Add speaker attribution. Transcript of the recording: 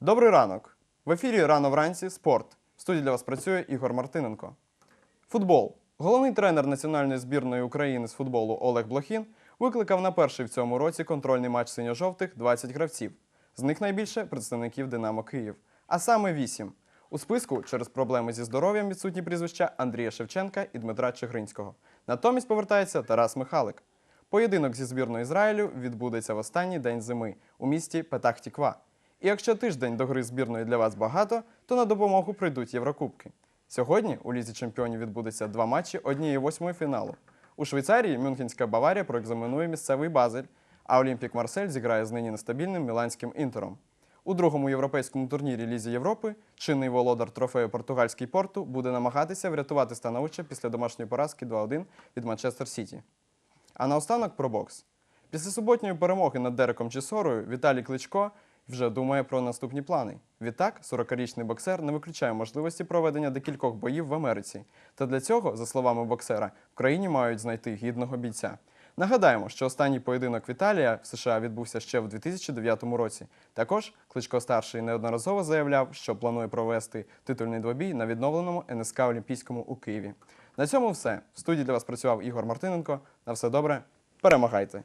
Speaker 1: Добрий ранок! В ефірі рано вранці спорт. В студії для вас працює Ігор Мартиненко. Футбол. Головний тренер національної збірної України з футболу Олег Блохін викликав на перший в цьому році контрольний матч синьо-жовтих 20 гравців. З них найбільше представників Динамо Київ, а саме 8. У списку через проблеми зі здоров'ям відсутні прізвища Андрія Шевченка і Дмитра Чигринського. Натомість повертається Тарас Михалик. Поєдинок зі збірною Ізраїлю відбудеться в останній день зими у місті Петах-Тіква. І якщо тиждень до гри збірної для вас багато, то на допомогу прийдуть Єврокубки. Сьогодні у Лізі чемпіонів відбудеться два матчі однієї восьмої фіналу. У Швейцарії Мюнхенська Баварія проекзаменує місцевий Базель, а Олімпік Марсель зіграє з нині нестабільним міланським інтером. У другому європейському турнірі Лізі Європи чинний володар трофею португальський порту буде намагатися врятувати становище після домашньої поразки 2-1 від Манчестер Сіті. А наостанок про бокс. Після суботньої перемоги над Дереком Чісорою Віталій Кличко вже думає про наступні плани. Відтак, 40-річний боксер не виключає можливості проведення декількох боїв в Америці. Та для цього, за словами боксера, в країні мають знайти гідного бійця. Нагадаємо, що останній поєдинок Віталія в США відбувся ще в 2009 році. Також Кличко старший неодноразово заявляв, що планує провести титульний двобій на відновленому НСК Олімпійському у Києві. На цьому все. В студії для вас працював Ігор Мартиненко. На все добре. Перемагайте!